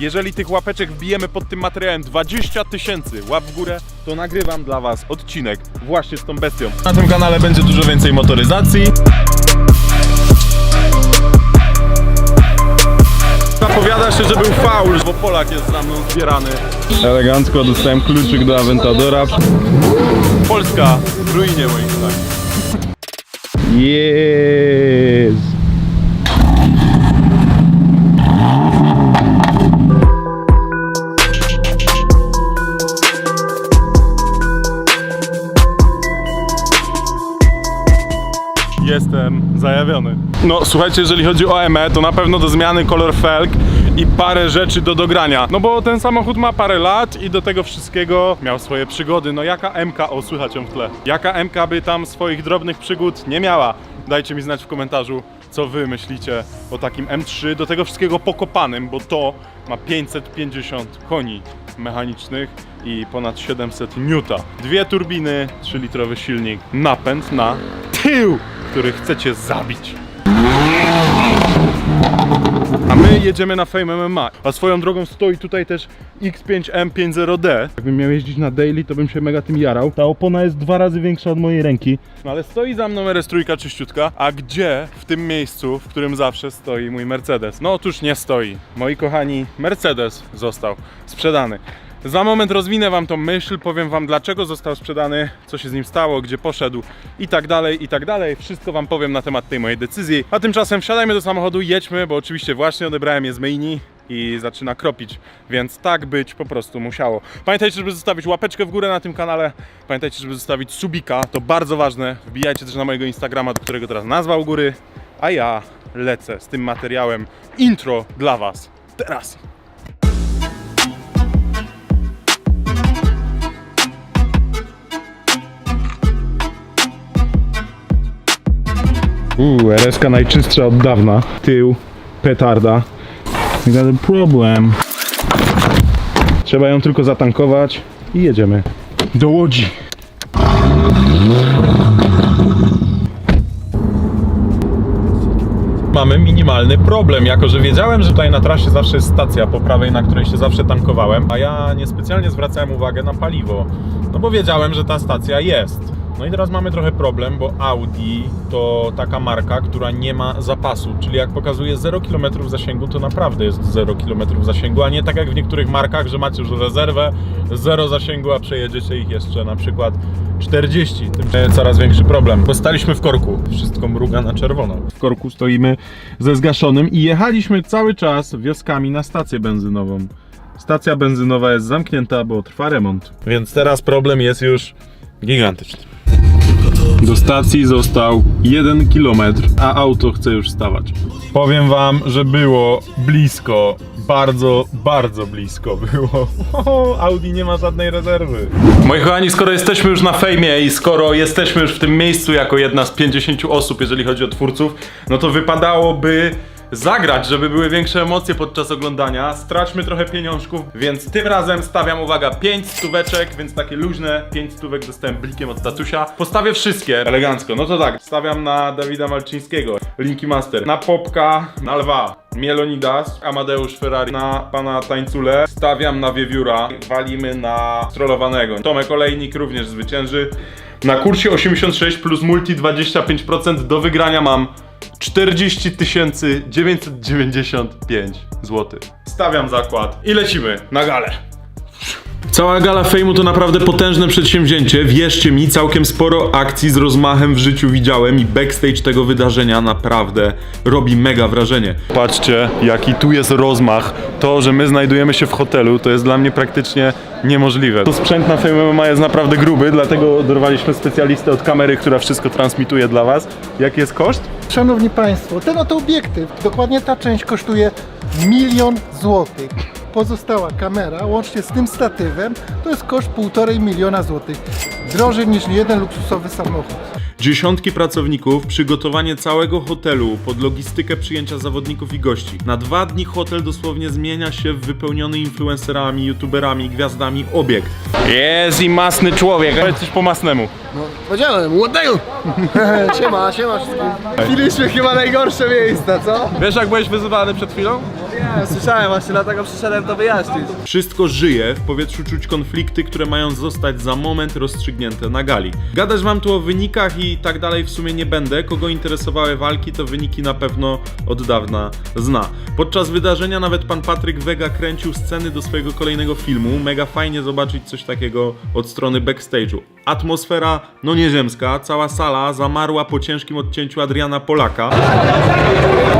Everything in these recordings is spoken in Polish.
Jeżeli tych łapeczek wbijemy pod tym materiałem 20 tysięcy łap w górę, to nagrywam dla was odcinek właśnie z tą bestią. Na tym kanale będzie dużo więcej motoryzacji. Zapowiada się, że był faul, bo Polak jest za mną zbierany. Elegancko dostałem kluczyk do Aventadora. Polska w ruinie moim zdaniem. Jest! Zajawiony. No słuchajcie, jeżeli chodzi o EME, to na pewno do zmiany kolor felg i parę rzeczy do dogrania. No bo ten samochód ma parę lat i do tego wszystkiego miał swoje przygody. No jaka MK, o słychać ją w tle, jaka MK by tam swoich drobnych przygód nie miała? Dajcie mi znać w komentarzu, co wy myślicie o takim M3, do tego wszystkiego pokopanym, bo to ma 550 koni mechanicznych i ponad 700 Newta. Dwie turbiny, 3-litrowy silnik, napęd na tył, który chcecie zabić. A my jedziemy na Fame MMA. A swoją drogą stoi tutaj też X5M50D. Jakbym miał jeździć na daily, to bym się mega tym jarał. Ta opona jest dwa razy większa od mojej ręki. No ale stoi za mną RS3 czyściutka. A gdzie w tym miejscu, w którym zawsze stoi mój Mercedes? No otóż nie stoi. Moi kochani, Mercedes został sprzedany. Za moment rozwinę wam tą myśl, powiem wam dlaczego został sprzedany, co się z nim stało, gdzie poszedł i tak dalej, i tak dalej. Wszystko wam powiem na temat tej mojej decyzji. A tymczasem wsiadajmy do samochodu, jedźmy, bo oczywiście właśnie odebrałem je z myjni i zaczyna kropić, więc tak być po prostu musiało. Pamiętajcie, żeby zostawić łapeczkę w górę na tym kanale, pamiętajcie, żeby zostawić subika, to bardzo ważne. Wbijajcie też na mojego Instagrama, do którego teraz nazwa u góry, a ja lecę z tym materiałem intro dla was. Teraz! Uuu, RS najczystsza od dawna. Tył, petarda. I got problem. Trzeba ją tylko zatankować i jedziemy do Łodzi. Mamy minimalny problem, jako że wiedziałem, że tutaj na trasie zawsze jest stacja po prawej, na której się zawsze tankowałem, a ja niespecjalnie zwracałem uwagę na paliwo, no bo wiedziałem, że ta stacja jest. No i teraz mamy trochę problem, bo Audi to taka marka, która nie ma zapasu, czyli jak pokazuje 0 km zasięgu, to naprawdę jest 0 km zasięgu, a nie tak jak w niektórych markach, że macie już rezerwę, 0 zasięgu, a przejedziecie ich jeszcze na przykład 40. Tym coraz większy problem, bo staliśmy w korku, wszystko mruga na czerwono. W korku stoimy ze zgaszonym i jechaliśmy cały czas wioskami na stację benzynową. Stacja benzynowa jest zamknięta, bo trwa remont. Więc teraz problem jest już gigantyczny. Do stacji został 1 km, a auto chce już stawać. Powiem wam, że było blisko, bardzo, bardzo blisko było. Audi nie ma żadnej rezerwy. Moi kochani, skoro jesteśmy już na fejmie i skoro jesteśmy już w tym miejscu jako jedna z 50 osób, jeżeli chodzi o twórców, no to wypadałoby zagrać, żeby były większe emocje podczas oglądania. Straćmy trochę pieniążków, więc tym razem stawiam, uwaga, 5 stóweczek, więc takie luźne 5 stówek dostałem blikiem od tatusia. Postawię wszystkie. Elegancko, no to tak, stawiam na Dawida Malczyńskiego, Linki Master, na Popka, na Lwa, Mielonidas, Amadeusz Ferrari, na pana Tańcule, stawiam na Wiewióra, walimy na strollowanego. Tomek Olejnik również zwycięży. Na kursie 86 plus multi 25% do wygrania mam 40 995 zł. Stawiam zakład i lecimy na galę. Cała gala fejmu to naprawdę potężne przedsięwzięcie. Wierzcie mi, całkiem sporo akcji z rozmachem w życiu widziałem i backstage tego wydarzenia naprawdę robi mega wrażenie. Patrzcie, jaki tu jest rozmach. To, że my znajdujemy się w hotelu, to jest dla mnie praktycznie niemożliwe. To sprzęt na Fame MMA jest naprawdę gruby, dlatego dorwaliśmy specjalistę od kamery, która wszystko transmituje dla was. Jaki jest koszt? Szanowni Państwo, ten oto obiektyw, dokładnie ta część kosztuje milion złotych. Pozostała kamera, łącznie z tym statywem, to jest koszt półtorej miliona złotych. Drożej niż jeden luksusowy samochód. Dziesiątki pracowników, przygotowanie całego hotelu pod logistykę przyjęcia zawodników i gości. Na dwa dni hotel dosłownie zmienia się w wypełniony influencerami, youtuberami, gwiazdami obiekt. Jest i masny człowiek. Powiedz coś po masnemu. Powiedziałem, łodeju! siema, siema wszystkim. Chwiliśmy chyba najgorsze miejsca, co? Wiesz jak byłeś wyzywany przed chwilą? Nie, słyszałem właśnie, dlatego przyszedłem to wyjaśnić. Wszystko żyje, w powietrzu czuć konflikty, które mają zostać za moment rozstrzygnięte na gali. Gadać wam tu o wynikach i tak dalej w sumie nie będę. Kogo interesowały walki, to wyniki na pewno od dawna zna. Podczas wydarzenia nawet pan Patryk Wega kręcił sceny do swojego kolejnego filmu. Mega fajnie zobaczyć coś takiego od strony backstage'u. Atmosfera, no nieziemska, cała sala zamarła po ciężkim odcięciu Adriana Polaka.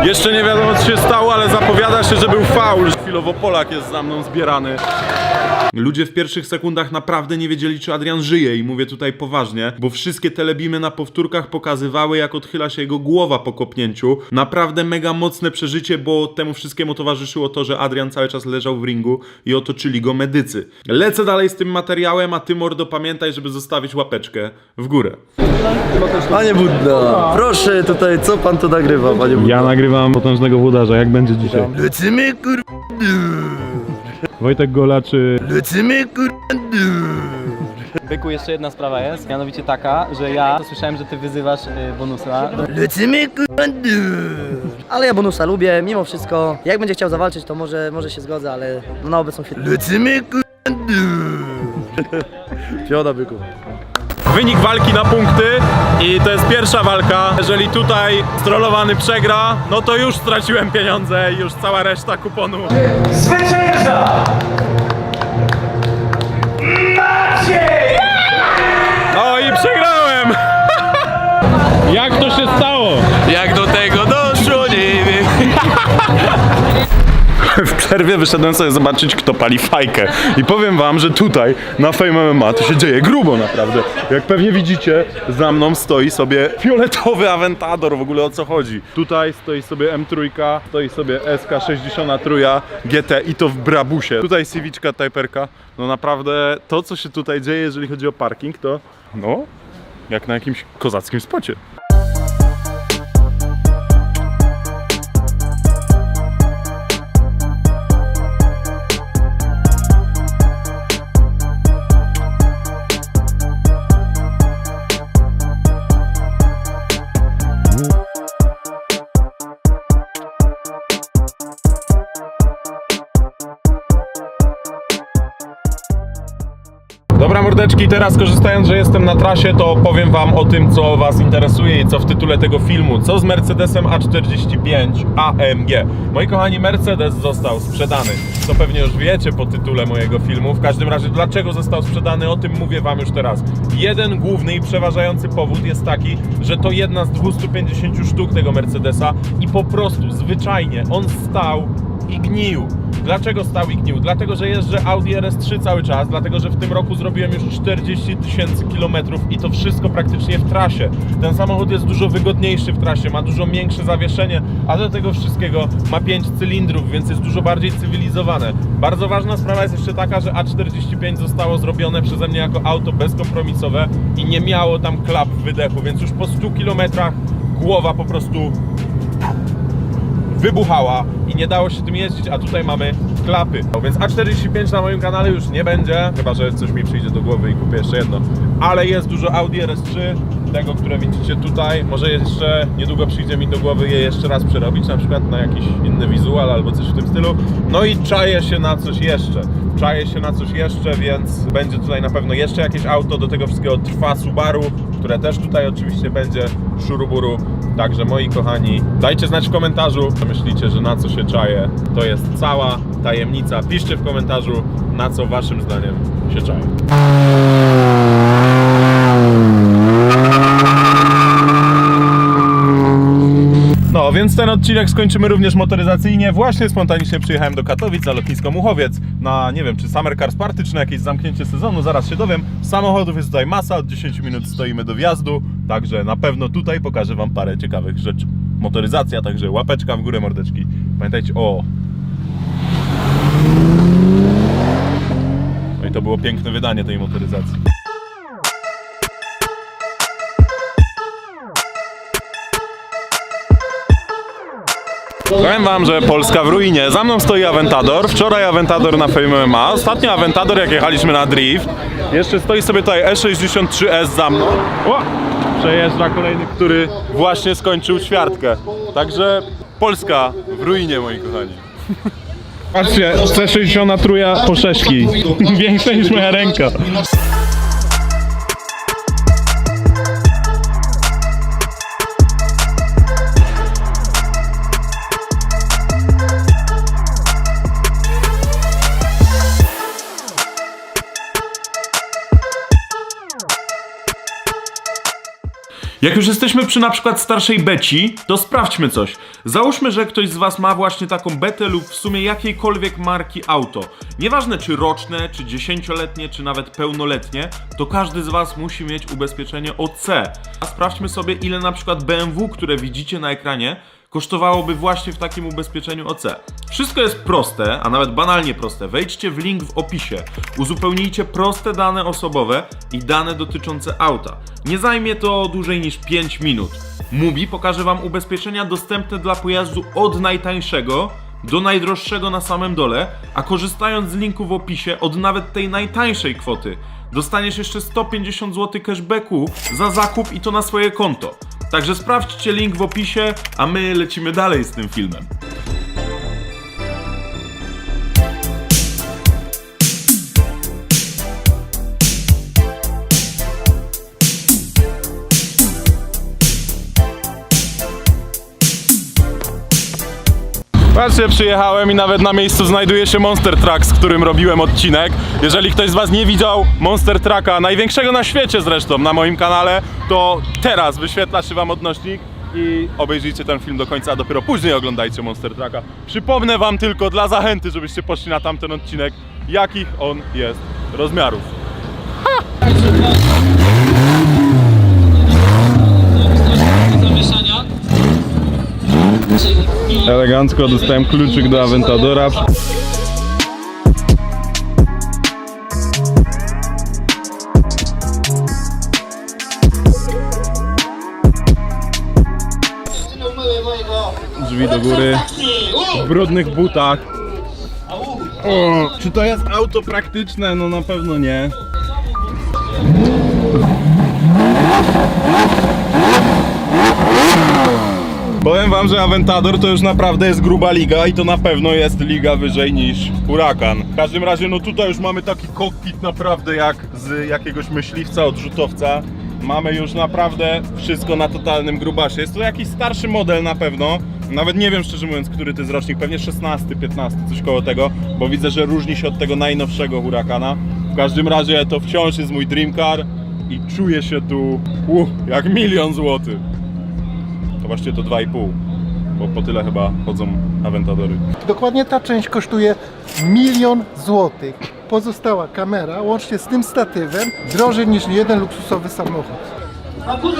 Jeszcze nie wiadomo co się stało, ale zapowiada się, że był faul. Chwilowo Polak jest za mną zbierany. Ludzie w pierwszych sekundach naprawdę nie wiedzieli, czy Adrian żyje i mówię tutaj poważnie, bo wszystkie telebimy na powtórkach pokazywały, jak odchyla się jego głowa po kopnięciu. Naprawdę mega mocne przeżycie, bo temu wszystkiemu towarzyszyło to, że Adrian cały czas leżał w ringu i otoczyli go medycy. Lecę dalej z tym materiałem, a ty mordo pamiętaj, żeby zostawić łapeczkę w górę. Panie Budda, proszę tutaj, co pan tu nagrywa, panie Budda? Ja nagrywam potężnego włodarza, jak będzie dzisiaj? Lecimy kur... Wojtek Golaczy Lecimy kur... Byku, jeszcze jedna sprawa jest, mianowicie taka, że ja słyszałem, że ty wyzywasz y, bonusa. Lecimy kur... Ale ja bonusa lubię, mimo wszystko. Jak będzie chciał zawalczyć, to może, może się zgodzę, ale no na obecną chwilę. Lecimy kur... Piona byku. Wynik walki na punkty i to jest pierwsza walka. Jeżeli tutaj strollowany przegra, no to już straciłem pieniądze i już cała reszta kuponu. Zwycięża! Maciej! No i przegrałem! Jak to się stało? W przerwie wyszedłem sobie zobaczyć, kto pali fajkę. I powiem wam, że tutaj na Fame MMA to się dzieje grubo naprawdę. Jak pewnie widzicie, za mną stoi sobie fioletowy Aventador, w ogóle o co chodzi. Tutaj stoi sobie M3, stoi sobie SK63 GT i to w Brabusie. Tutaj Civiczka Typerka. No naprawdę to, co się tutaj dzieje, jeżeli chodzi o parking, to no, jak na jakimś kozackim spocie. Teraz korzystając, że jestem na trasie, to powiem wam o tym, co was interesuje i co w tytule tego filmu. Co z Mercedesem A45 AMG? Moi kochani, Mercedes został sprzedany. Co pewnie już wiecie po tytule mojego filmu. W każdym razie, dlaczego został sprzedany, o tym mówię wam już teraz. Jeden główny i przeważający powód jest taki, że to jedna z 250 sztuk tego Mercedesa i po prostu, zwyczajnie, on stał i gnił. Dlaczego stał i gnił? Dlatego, że jeżdżę Audi RS3 cały czas, dlatego, że w tym roku zrobiłem już 40 tysięcy kilometrów i to wszystko praktycznie w trasie. Ten samochód jest dużo wygodniejszy w trasie, ma dużo większe zawieszenie, a do tego wszystkiego ma 5 cylindrów, więc jest dużo bardziej cywilizowane. Bardzo ważna sprawa jest jeszcze taka, że A45 zostało zrobione przeze mnie jako auto bezkompromisowe i nie miało tam klap wydechu, więc już po 100 kilometrach głowa po prostu wybuchała i nie dało się tym jeździć, a tutaj mamy klapy. Więc A45 na moim kanale już nie będzie, chyba że coś mi przyjdzie do głowy i kupię jeszcze jedno. Ale jest dużo Audi RS3, tego, które widzicie tutaj. Może jeszcze niedługo przyjdzie mi do głowy je jeszcze raz przerobić, na przykład na jakiś inny wizual albo coś w tym stylu. No i czaję się na coś jeszcze. Czaję się na coś jeszcze, więc będzie tutaj na pewno jeszcze jakieś auto. Do tego wszystkiego trwa Subaru, które też tutaj oczywiście będzie szuruburu. Także moi kochani, dajcie znać w komentarzu, co myślicie, że na co się czaje. To jest cała tajemnica. Piszcie w komentarzu, na co waszym zdaniem się czaje. No, więc ten odcinek skończymy również motoryzacyjnie. Właśnie spontanicznie przyjechałem do Katowic na lotnisko Muchowiec na, nie wiem, czy Summer Cars Party, czy na jakieś zamknięcie sezonu, zaraz się dowiem. Samochodów jest tutaj masa, od 10 minut stoimy do wjazdu, także na pewno tutaj pokażę Wam parę ciekawych rzeczy. Motoryzacja, także łapeczka w górę, mordeczki. Pamiętajcie, o! No i to było piękne wydanie tej motoryzacji. Powiem wam, że Polska w ruinie. Za mną stoi Aventador. Wczoraj Aventador na Fame MMA. Ostatnio Aventador, jak jechaliśmy na drift. Jeszcze stoi sobie tutaj E63S za mną. O! Przejeżdża kolejny, który właśnie skończył ćwiartkę. Także Polska w ruinie, moi kochani. Patrzcie, C60 truja po sześki. Większe niż moja ręka. Jak już jesteśmy przy na przykład starszej beci, to sprawdźmy coś. Załóżmy, że ktoś z Was ma właśnie taką betę lub w sumie jakiejkolwiek marki auto. Nieważne czy roczne, czy dziesięcioletnie, czy nawet pełnoletnie, to każdy z Was musi mieć ubezpieczenie OC. A sprawdźmy sobie ile na przykład BMW, które widzicie na ekranie, kosztowałoby właśnie w takim ubezpieczeniu OC. Wszystko jest proste, a nawet banalnie proste. Wejdźcie w link w opisie, uzupełnijcie proste dane osobowe i dane dotyczące auta. Nie zajmie to dłużej niż 5 minut. Mubi pokaże Wam ubezpieczenia dostępne dla pojazdu od najtańszego do najdroższego na samym dole, a korzystając z linku w opisie od nawet tej najtańszej kwoty dostaniesz jeszcze 150 zł cashbacku za zakup i to na swoje konto. Także sprawdźcie link w opisie, a my lecimy dalej z tym filmem. Patrzcie, przyjechałem i nawet na miejscu znajduje się Monster Truck, z którym robiłem odcinek. Jeżeli ktoś z Was nie widział Monster Trucka, największego na świecie zresztą, na moim kanale, to teraz wyświetla się Wam odnośnik i obejrzyjcie ten film do końca, a dopiero później oglądajcie Monster Trucka. Przypomnę Wam tylko dla zachęty, żebyście poszli na tamten odcinek, jakich on jest rozmiarów. Elegancko dostałem kluczyk do Aventadora. Drzwi do góry. W brudnych butach. O, czy to jest auto praktyczne? No na pewno nie. Powiem wam, że Aventador to już naprawdę jest gruba liga i to na pewno jest liga wyżej niż Huracan. W każdym razie, no tutaj już mamy taki kokpit naprawdę jak z jakiegoś myśliwca, odrzutowca. Mamy już naprawdę wszystko na totalnym grubasie. Jest to jakiś starszy model na pewno. Nawet nie wiem szczerze mówiąc, który to jest rocznik, pewnie 16, 15, coś koło tego, bo widzę, że różni się od tego najnowszego Huracana. W każdym razie to wciąż jest mój dream car i czuję się tu uh, jak milion złotych. To właściwie to 2,5, bo po tyle chyba chodzą Aventadory. Dokładnie ta część kosztuje milion złotych. Pozostała kamera, łącznie z tym statywem, drożej niż jeden luksusowy samochód. Patrzcie,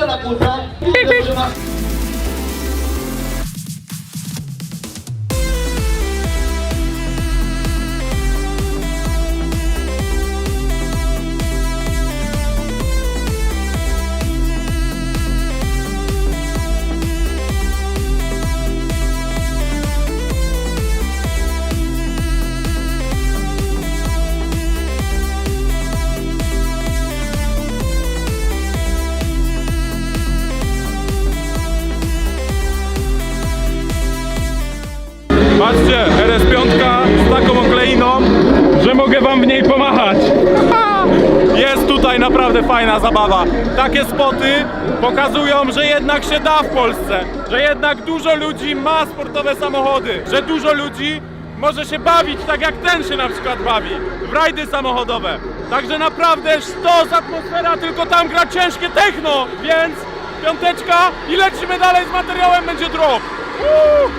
naprawdę fajna zabawa. Takie spoty pokazują, że jednak się da w Polsce, że jednak dużo ludzi ma sportowe samochody, że dużo ludzi może się bawić tak jak ten się na przykład bawi, w rajdy samochodowe. Także naprawdę sztos, atmosfera, tylko tam gra ciężkie techno, więc piąteczka i lecimy dalej z materiałem, będzie drop. Woo!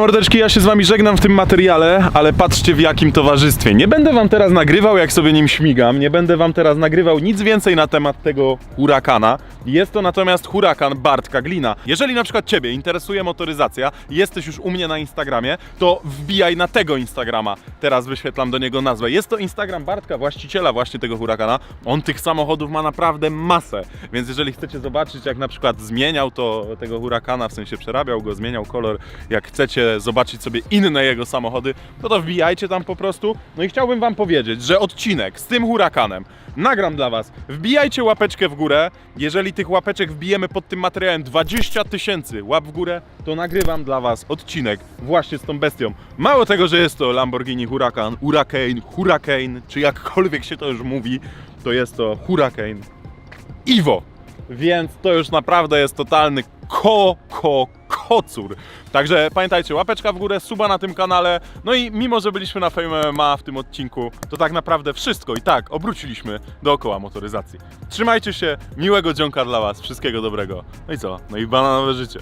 Mordeczki, ja się z wami żegnam w tym materiale, ale patrzcie w jakim towarzystwie. Nie będę wam teraz nagrywał jak sobie nim śmigam, nie będę wam teraz nagrywał nic więcej na temat tego hurakana. Jest to natomiast hurakan Bartka Glina. Jeżeli na przykład ciebie interesuje motoryzacja jesteś już u mnie na Instagramie, to wbijaj na tego Instagrama. teraz wyświetlam do niego nazwę. Jest to Instagram Bartka, właściciela właśnie tego hurakana. On tych samochodów ma naprawdę masę, więc jeżeli chcecie zobaczyć, jak na przykład zmieniał to tego hurakana, w sensie przerabiał go, zmieniał kolor, jak chcecie zobaczyć sobie inne jego samochody, no to wbijajcie tam po prostu. No i chciałbym wam powiedzieć, że odcinek z tym hurakanem nagram dla was. Wbijajcie łapeczkę w górę. Jeżeli tych łapeczek wbijemy pod tym materiałem 20 tysięcy łap w górę, to nagrywam dla was odcinek właśnie z tą bestią. Mało tego, że jest to Lamborghini Huracan, Hurricane, Hurricane, czy jakkolwiek się to już mówi, to jest to Hurricane Iwo. Więc to już naprawdę jest totalny ko, ko, kocur. Także pamiętajcie, łapeczka w górę, suba na tym kanale. No i mimo, że byliśmy na Fame MMA w tym odcinku, to tak naprawdę wszystko i tak obróciliśmy dookoła motoryzacji. Trzymajcie się, miłego dzionka dla Was, wszystkiego dobrego. No i co? No i bananowe życie.